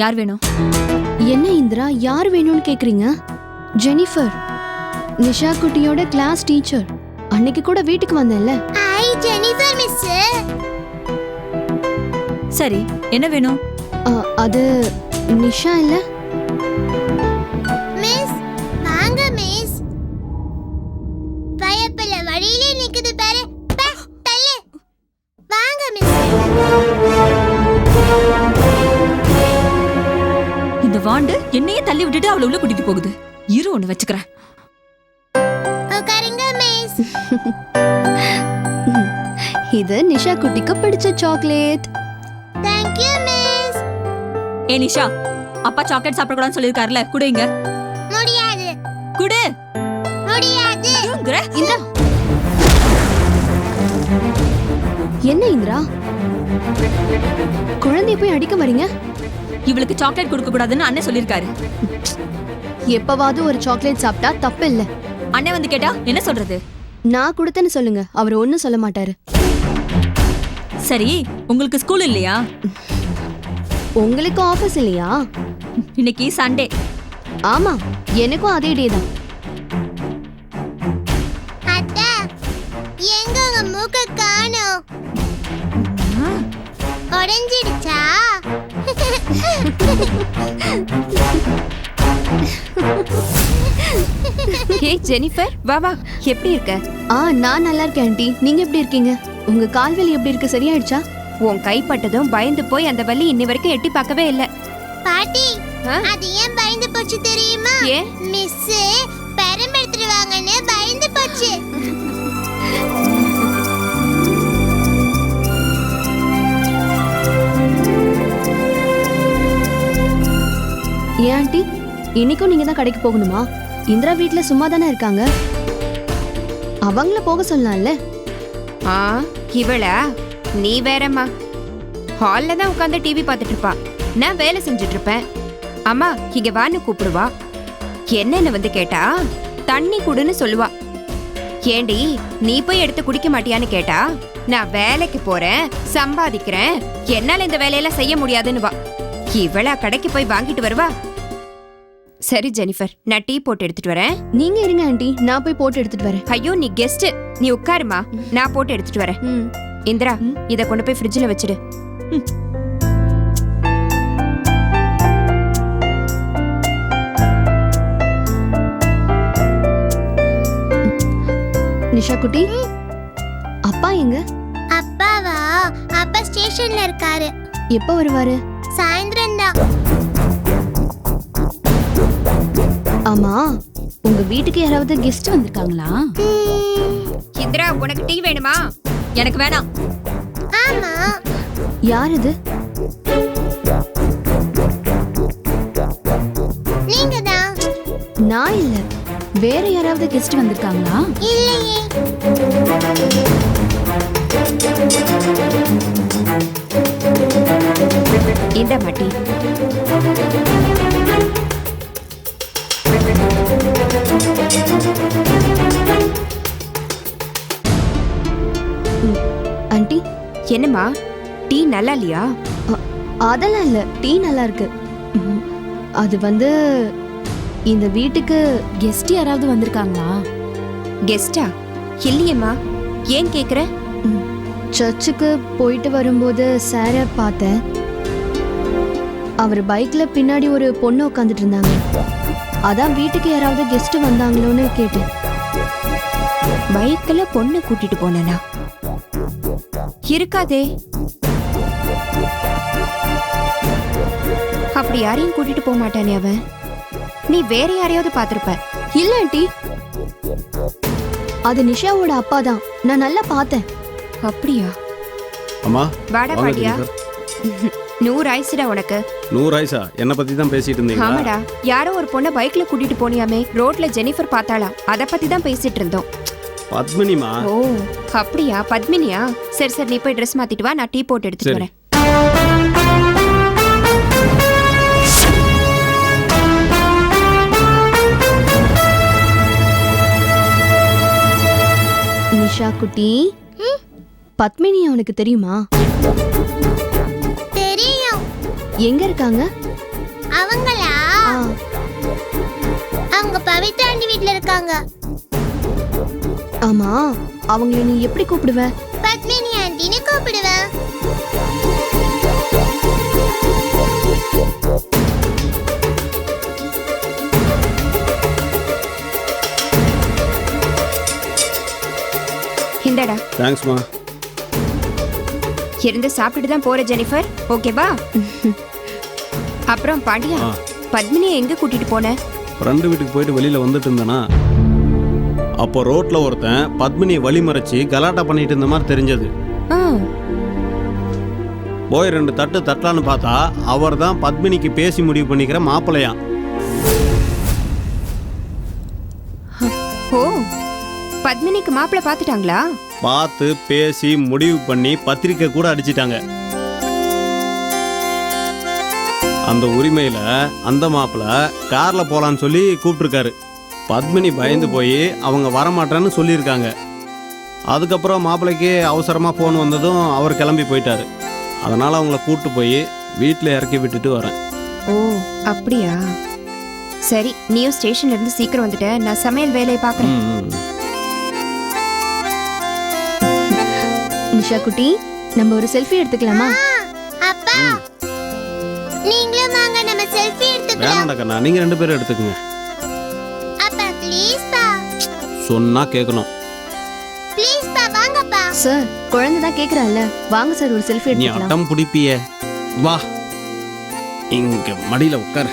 யார் வேணும்? என்ன இந்திரா யார் வேணும்னு கேக்குறீங்க? ஜெனிஃபர் நிஷா குட்டியோட கிளாஸ் டீச்சர் அன்னைக்கு கூட வீட்டுக்கு வந்தேன்ல. ஐ ஜெனிஃபர் மிஸ் சரி என்ன வேணும்? அது நிஷா இல்ல? மிஸ் வாங்க மிஸ் பயப்பல வழியிலே நிக்குது பாரு. பே, தள்ளு. வாங்க மிஸ் இந்த வாண்டு என்னையே தள்ளி விட்டுட்டு அவளை உள்ள கூட்டிட்டு போகுது. இரு ஒண்ணு வச்சுக்கிறேன். இது நிஷா குட்டிக்கு பிடிச்ச சாக்லேட். தேங்க் யூ மிஸ் ஏ நிஷா அப்பா சாக்லேட் சாப்பிடக்கூடாதுன்னு சொல்லியிருக்காருல குடு இங்க. முடியாது. குடு. முடியாது. இந்திரா. என்ன இந்திரா? குழந்தைய போய் அடிக்க வரீங்க? இவளுக்கு சாக்லேட் கொடுக்க கூடாதுன்னு அண்ணன் சொல்லியிருக்காரு. எப்பவாவது ஒரு சாக்லேட் சாப்பிட்டா தப்பு இல்ல அண்ணன் வந்து கேட்டா என்ன சொல்றது? நான் கொடுத்தேன்னு சொல்லுங்க அவர் ஒன்னும் சொல்ல மாட்டாரு. சரி உங்களுக்கு ஸ்கூல் இல்லையா? உங்களுக்கு ஆபீஸ் இல்லையா? இன்னைக்கு சண்டே ஆமா எனக்கும் அதே டே தான். எங்க உங்க மூக்க காணோம்? உடைஞ்சிடுச்சா? ஹே ஜெனிஃபர் வா வா. எப்படி இருக்க? ஆ நான் நல்லா இருக்கேன் ஆண்டி. நீங்க எப்படி இருக்கீங்க? உங்க கால்வலி எப்படி இருக்கு? சரியாயிடுச்சா? உன் கைப்பட்டதும் பயந்து போய் அந்த வலி இன்னி வரைக்கும் எட்டி பார்க்கவே இல்ல. பாட்டி ஆ? அது ஏன் பயந்து போச்சு தெரியுமா? மிஸ் ஏன் ஆண்டி? இன்னைக்கும் நீங்க தான் கடைக்கு போகணுமா? இந்திரா வீட்ல சும்மா தானே இருக்காங்க? அவங்கள போக சொல்லலாம்ல ஆ இவளா? நீ வேறம்மா. ஹால்ல தான் உட்காந்து டிவி பார்த்துட்டு இருப்பா நான் வேலை செஞ்சுட்டு இருப்பேன் அம்மா இங்க வான்னு கூப்பிடுவா. என்னன்னு வந்து கேட்டா தண்ணி குடுன்னு சொல்லுவா. ஏண்டி நீ போய் எடுத்து குடிக்க மாட்டியான்னு கேட்டா நான் வேலைக்கு போறேன் சம்பாதிக்கிறேன் என்னால இந்த வேலையெல்லாம் செய்ய முடியாதுன்னு வா இவளா கடைக்கு போய் வாங்கிட்டு வருவா. சரி ஜெனிஃபர். நான் டீ போட்டு எடுத்துட்டு வரேன். நீங்க இருங்க ஆண்டி. நான் போய் போட்டு எடுத்துட்டு வரேன். ஐயோ நீ கெஸ்ட் நீ உட்காருமா. நான் போட்டு எடுத்துட்டு வரேன். ம். இந்திரா இத கொண்டு போய் ஃப்ரிட்ஜ்ல வச்சிடு. நிஷா குட்டி அப்பா எங்க? அப்பாவா? அப்பா ஸ்டேஷன்ல இருக்காரு. எப்போ வருவாரு? சாயந்தரம் தான் ஆமா உங்க வீட்டுக்கு யாராவது கெஸ்ட் வந்திருக்காங்களா? இந்திரா உனக்கு டீ வேணுமா? எனக்கு வேணாம். ஆமா. யார் இது? நீங்க தான் நான் இல்ல. வேற யாராவது கெஸ்ட் வந்திருக்காங்களா? இல்லையே. இந்த மட்டி ஆண்டி என்னம்மா? டீ நல்லா இல்லையா அதெல்லாம் இல்ல. டீ நல்லா இருக்கு அது வந்து இந்த வீட்டுக்கு கெஸ்ட் யாராவது வந்திருக்காங்களா? கெஸ்டா இல்லையேம்மா. ஏன் கேக்குற? சர்ச்சுக்கு போயிட்டு வரும்போது சாரை பார்த்தேன். அவர் பைக்ல பின்னாடி ஒரு பொண்ணு உட்காந்துட்டு இருந்தாங்க. அதான் வீட்டுக்கு யாராவது கெஸ்ட் வந்தாங்களோன்னு கேட்டேன். பைக்ல பொண்ணு கூட்டிட்டு போனனா? இருக்காதே. அப்படி யாரையும் கூட்டிட்டு போக மாட்டானே அவன். நீ வேற யாரையாவது பாத்திருப்ப இல்ல ஆண்டி. அது நிஷாவோட அப்பா தான். நான் நல்லா பார்த்தேன். அப்படியா? அம்மா வாடா பாட்டியா. நூறு ஆயிடுச்சுடா உனக்கு. நூறு ஆயிசா என்னை பத்தி தான் பேசிட்டு இருந்தீங்களா? ஆமாடா. யாரோ ஒரு பொண்ணை பைக்ல கூட்டிட்டு போனியாமே ரோட்ல ஜெனிஃபர் பார்த்தாளா அத பத்தி தான் பேசிட்டு இருந்தோம். பத்மினிமா? ஓ அப்படியா? பத்மினியா? சரி சரி நீ போய் ட்ரெஸ் மாத்திட்டு வா நான் டீ போட்டு எடுத்துட்டு. வரேன். நிஷா குட்டி பத்மினி அவனுக்கு தெரியும்? எங்க இருக்காங்க? அவங்களா? அவங்க பவித்ரா ஆண்டி வீட்ல இருக்காங்க. ஆமா அவங்கள நீ எப்படி கூப்பிடுவ? பத்மினி ஆண்டின்னு கூப்பிடுவேன் இந்தடா. தேங்க்ஸ்மா இருந்து சாப்பிட்டுட்டு தான் போற ஜெனிஃபர். ஓகேவா அப்புறம் பாண்டியா. பத்மினியை எங்க கூட்டிட்டு போன? ஃப்ரெண்டு வீட்டுக்கு போயிட்டு வெளியில் வந்துட்டு இருந்தேனா? அப்போ ரோட்டில் ஒருத்தன் பத்மினியை வழி மறைச்சி கலாட்டா பண்ணிட்டு இருந்த மாதிரி தெரிஞ்சது. போய் ரெண்டு தட்டு தட்டலான்னு பார்த்தா அவர் தான் பத்மினிக்கு பேசி முடிவு பண்ணிக்கிற மாப்பிள்ளையாம். பத்மினிக்கு மாப்பிள்ளை பார்த்துட்டாங்களா? பார்த்து பேசி முடிவு பண்ணி பத்திரிக்கை கூட அடிச்சிட்டாங்க. அந்த உரிமையில அந்த மாப்பிள்ளை கார்ல போலான்னு சொல்லி கூப்பிட்டுருக்காரு. பத்மினி பயந்து போய் அவங்க வரமாட்டேன்னு சொல்லியிருக்காங்க. அதுக்கப்புறம் மாப்பிள்ளைக்கு அவசரமா ஃபோன் வந்ததும் அவர் கிளம்பி போயிட்டாரு. அதனால அவங்கள கூப்பிட்டு போய் வீட்டில் இறக்கி விட்டுட்டு வரேன். ஓ அப்படியா? சரி நீயும் ஸ்டேஷன்ல இருந்து சீக்கிரம் வந்துட்ட. நான் சமையல் வேலையை பார்க்கறேன். நிஷா குட்டி நம்ம ஒரு செல்ஃபி எடுத்துக்கலாமா? அப்பா. நீங்களும் வாங்க நம்ம செல்ஃபி எடுத்துக்கலாம். வேணாம்டா கண்ணா நீங்க ரெண்டு பேரும் எடுத்துக்கங்க. அப்பா ப்ளீஸ் பா. சொன்னா கேட்கணும் ப்ளீஸ் பா வாங்கப்பா. சார் குழந்தை தான் கேக்குறாள்ல. வாங்க சார் ஒரு செல்ஃபி நீ எடுத்துக்கலாம். அட்டம் பிடிப்பிய. வா. இங்க மடியில உட்காரு.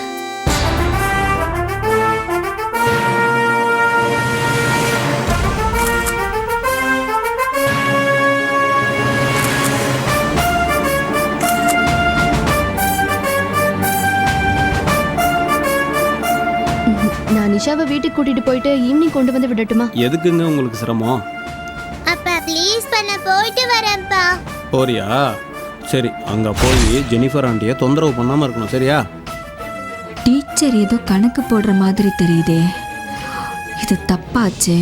நிஷாவை வீட்டுக்கு கூட்டிட்டு போயிட்டு ஈவினிங் கொண்டு வந்து விடட்டுமா? எதுக்குங்க உங்களுக்கு சிரமம்? அப்பா ப்ளீஸ் பண்ண போயிட்டு வரேன்ப்பா. போறியா? சரி அங்க போய் ஜெனிஃபர் ஆண்டியை தொந்தரவு பண்ணாம இருக்கணும் சரியா? டீச்சர் ஏதோ கணக்கு போடுற மாதிரி தெரியுதே. இது தப்பாச்சே.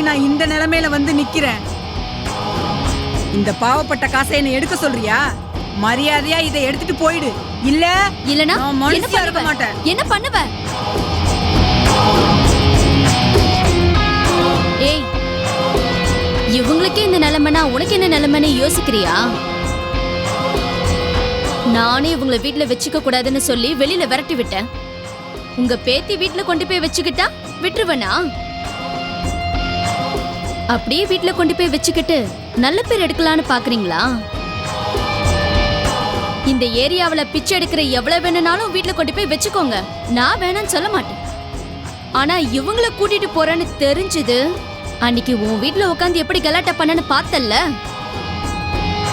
தாண்டி நான் இந்த நிலைமையில வந்து நிக்கிறேன். இந்த பாவப்பட்ட காசை என்ன எடுக்க சொல்றியா? மரியாதையா இதை எடுத்துட்டு போயிடு. இல்ல இல்லனா என்ன பண்ணுவ? மாட்டேன். என்ன பண்ணுவ? ஏய் இவங்களுக்கே இந்த நிலைமைனா உனக்கு என்ன நிலைமைன்னு யோசிக்கிறியா? நானே இவங்கள வீட்ல வச்சுக்க கூடாதுன்னு சொல்லி வெளியில விரட்டி விட்டேன். உங்க பேத்தி வீட்ல கொண்டு போய் வச்சுக்கிட்டா விட்டுருவனா? அப்படியே வீட்டில் கொண்டு போய் வச்சுக்கிட்டு நல்ல பேர் எடுக்கலான்னு பாக்குறீங்களா? இந்த ஏரியாவில் பிச்சை எடுக்கிற எவ்வளவு வேணும்னாலும் வீட்டில் கொண்டு போய் வச்சுக்கோங்க. நான் வேணாம்னு சொல்ல மாட்டேன். ஆனா இவங்கள கூட்டிட்டு போறேன்னு தெரிஞ்சது அன்னைக்கு உன் வீட்டில் உட்காந்து எப்படி கலாட்டா பண்ணனு பார்த்தல்ல?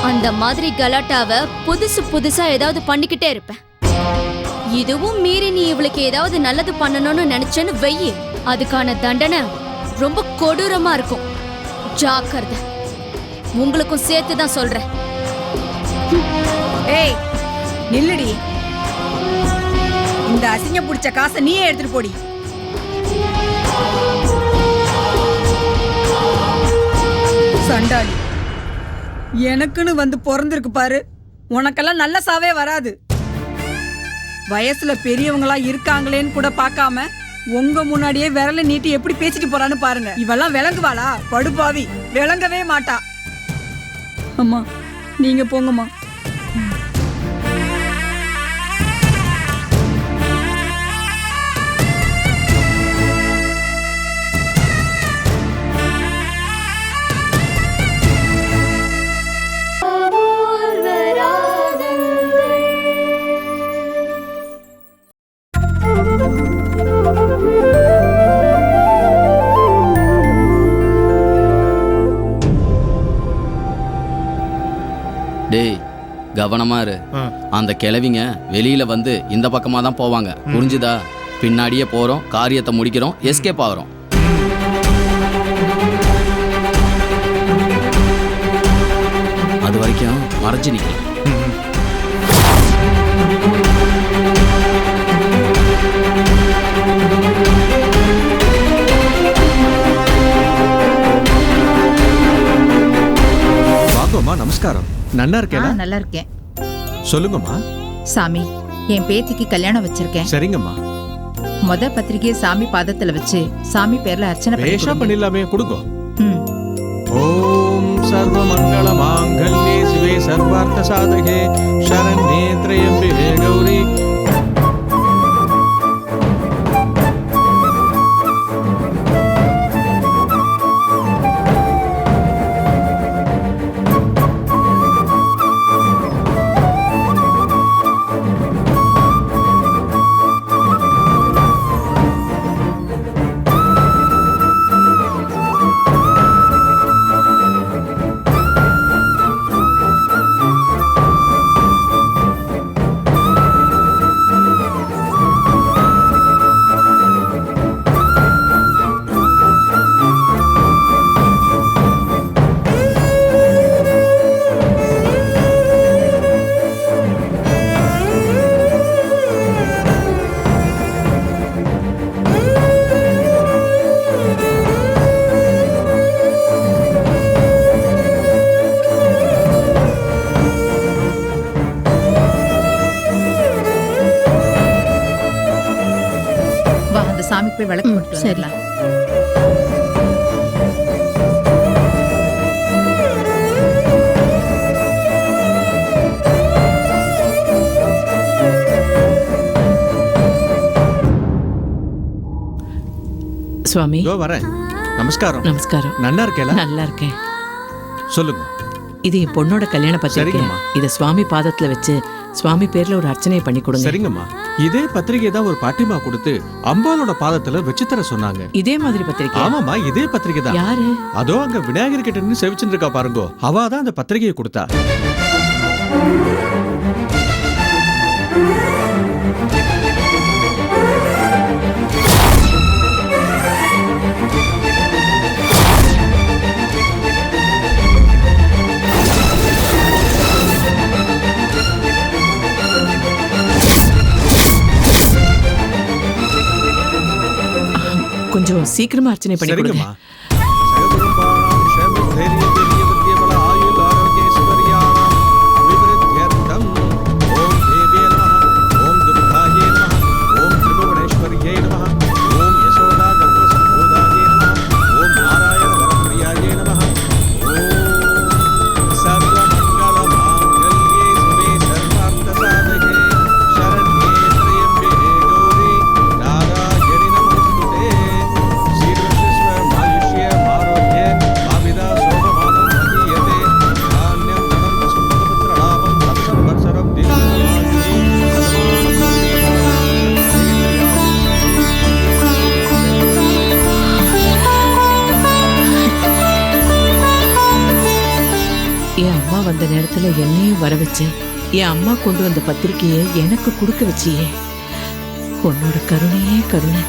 அந்த மாதிரி கலாட்டாவை புதுசு புதுசா ஏதாவது பண்ணிக்கிட்டே இருப்பேன். இதுவும் மீறி நீ இவளுக்கு ஏதாவது நல்லது பண்ணணும்னு நினைச்சேன்னு வெயி. அதுக்கான தண்டனை ரொம்ப கொடூரமா இருக்கும். ஜாக்கிரதை. உங்களுக்கும் சேர்த்து தான் சொல்றேன். ஏய் நில்லுடி. இந்த அசிங்க பிடிச்ச காசை நீயே எடுத்துட்டு போடி. சண்டாளி எனக்குன்னு வந்து பிறந்திருக்கு பாரு. உனக்கெல்லாம் நல்ல சாவே வராது. வயசுல பெரியவங்களா இருக்காங்களேன்னு கூட பார்க்காம உங்க முன்னாடியே விரல நீட்டி எப்படி பேசிட்டு போறான்னு பாருங்க. இவெல்லாம் விளங்குவாளா? படுபாவி. விளங்கவே மாட்டா. அம்மா நீங்க போங்கம்மா. கவனமா இரு. அந்த கிழவிங்க வெளியில வந்து இந்த பக்கமா தான் போவாங்க. புரிஞ்சுதா? பின்னாடியே போறோம் காரியத்தை முடிக்கிறோம் எஸ்கேப் ஆகிறோம். அது வரைக்கும் மறைஞ்சு நிக்கலாம் வாங்கம்மா நமஸ்காரம். ஆ, இருக்கேனா? நல்லா இருக்கேன் சொல்லுங்கம்மா சாமி என் பேத்திக்கு கல்யாணம் வச்சிருக்கேன் சரிங்கம்மா முத பத்திரிகையை சாமி பாதத்துல வச்சு சாமி பேர்ல அர்ச்சனை பேஷா. பண்ணிடலாமே கொடுங்க. ஓம் சர்வ மங்கள மாங்கல்யே சிவே சர்வார்த்த சாதகே சரண்யே திரையம்பிகே கௌரி சாமிக்கு போய் விளக்கு போட்டு வந்துடலாம் சுவாமி. இதோ வரேன். நமஸ்காரம். நமஸ்காரம். நன்னா இருக்கேல நல்லா இருக்கேன். சொல்லுங்க. இது என் பொண்ணோட கல்யாண பத்திரிக்கை. சரிங்கம்மா. இத சுவாமி பாதத்துல வச்சு சுவாமி பேர்ல ஒரு அர்ச்சனை பண்ணி கொடுங்க. சரிங்கம்மா. இதே பத்திரிகை தான் ஒரு பாட்டிமா கொடுத்து அம்பாலோட பாதத்துல வச்சு தர சொன்னாங்க. இதே மாதிரி பத்திரிக்கை ஆமாமா இதே பத்திரிகை தான். யாரு? அதோ அங்க விநாயகர் கிட்ட நின்னு செவிச்சுட்டு இருக்கா பாருங்கோ. அவ தான் அந்த பத்திரிகையை கொடுத்தா. கொஞ்சம் சீக்கிரமா அர்ச்சனை பண்ணி கொடுங்க. என் அம்மா கொண்டு வந்த பத்திரிக்கையை எனக்கு கொடுக்க வச்சியே. உன்னோட கருணையே கருணை.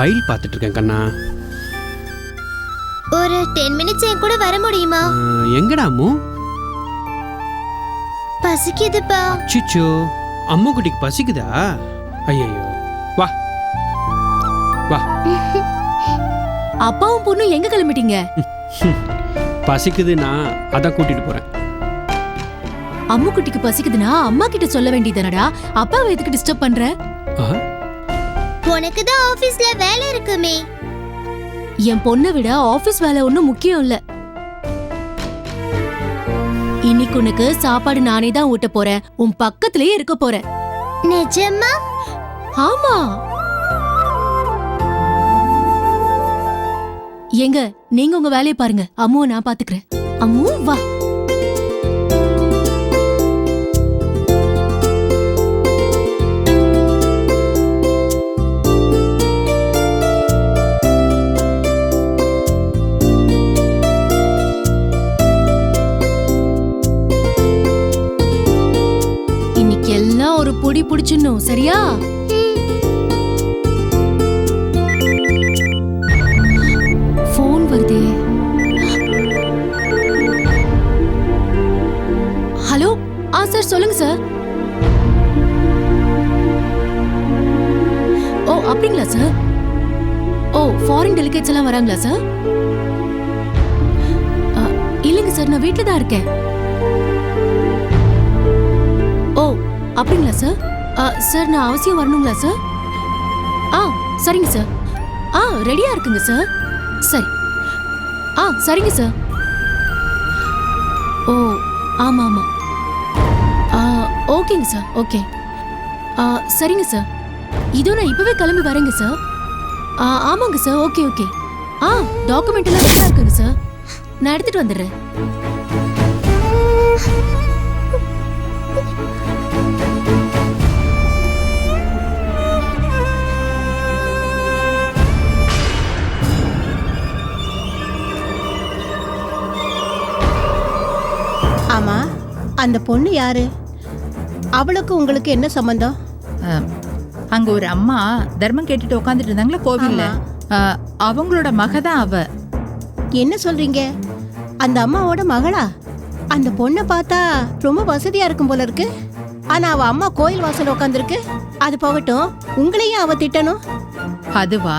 ஃபைல் பார்த்துட்டு இருக்கேன் கண்ணா. ஒரு டென் மினிட்ஸ் என் கூட வர முடியுமா? எங்கடா அம்மு? பசிக்குதுப்பா. சிச்சோ அம்மு குட்டிக்கு பசிக்குதா? ஐயோ வா. வா. அப்பாவும் பொண்ணும் எங்க கிளம்பிட்டீங்க? பசிக்குதுன்னா அதான் கூட்டிட்டு போறேன். அம்மு குட்டிக்கு பசிக்குதுன்னா அம்மா கிட்ட சொல்ல வேண்டியதுனடா அப்பாவை எதுக்கு டிஸ்டர்ப் பண்ற. உனக்கு தான் ஆபீஸ்ல வேலை இருக்குமே. என் பொண்ணை விட ஆபீஸ் வேலை ஒண்ணும் முக்கியம் இல்ல. இன்னைக்கு உனக்கு சாப்பாடு நானே தான் ஊட்ட போறேன். உன் பக்கத்திலேயே இருக்க போறேன். நிஜமா? ஆமா. ஏங்க நீங்க உங்க வேலையை பாருங்க. அம்முவை நான் பாத்துக்கிறேன். அம்மு வா பிடிச்சிடணும் சரியா? ஃபோன் வருதே. ஹலோ ஆ சார் சொல்லுங்க சார் ஓ அப்படிங்களா சார் ஓ ஃபாரின் டெலிகேட்ஸ் எல்லாம் வராங்களா சார் இல்லைங்க சார் நான் வீட்டில் தான் இருக்கேன். ஓ அப்படிங்களா சார் சார் நான் அவசியம் வரணுங்களா சார்? ஆ சரிங்க சார். ஆ ரெடியாக இருக்குங்க சார். சரி. ஆ சரிங்க சார். ஓ ஆமாம் ஆமாம் ஆ ஓகேங்க சார் ஓகே. ஆ சரிங்க சார். இதோ நான் இப்போவே கிளம்பி வரேங்க சார். ஆ ஆமாங்க சார் ஓகே ஓகே. ஆ டாக்குமெண்ட் எல்லாம் ரெடியாக இருக்குங்க சார். நான் எடுத்துகிட்டு வந்துடுறேன். அந்த பொண்ணு யாரு? அவளுக்கு உங்களுக்கு என்ன சம்பந்தம்? அங்க ஒரு அம்மா தர்மம் கேட்டுட்டு உட்காந்துட்டு இருந்தாங்களா கோவில்ல. அவங்களோட மக தான் அவ. என்ன சொல்றீங்க? அந்த அம்மாவோட மகளா? அந்த பொண்ணை பார்த்தா ரொம்ப வசதியா இருக்கும் போல இருக்கு. ஆனா அவ அம்மா கோயில் வாசல் உட்காந்துருக்கு அது போகட்டும் உங்களையும் அவ திட்டணும். அதுவா?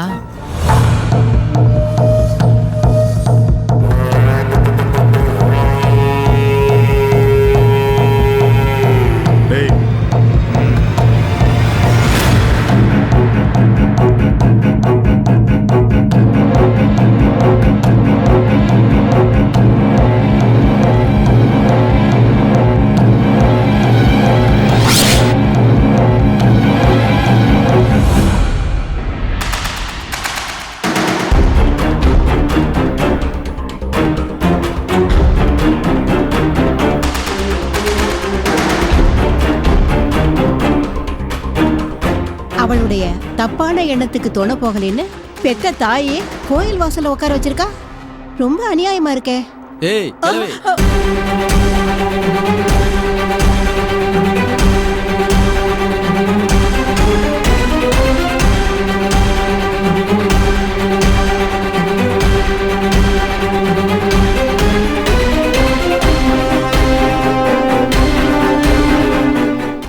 தப்பான எண்ணத்துக்கு துணை போகலைன்னு பெத்த தாயே கோயில் வாசல்ல உட்கார வச்சிருக்கா? ரொம்ப அநியாயமா இருக்கே. ஏய்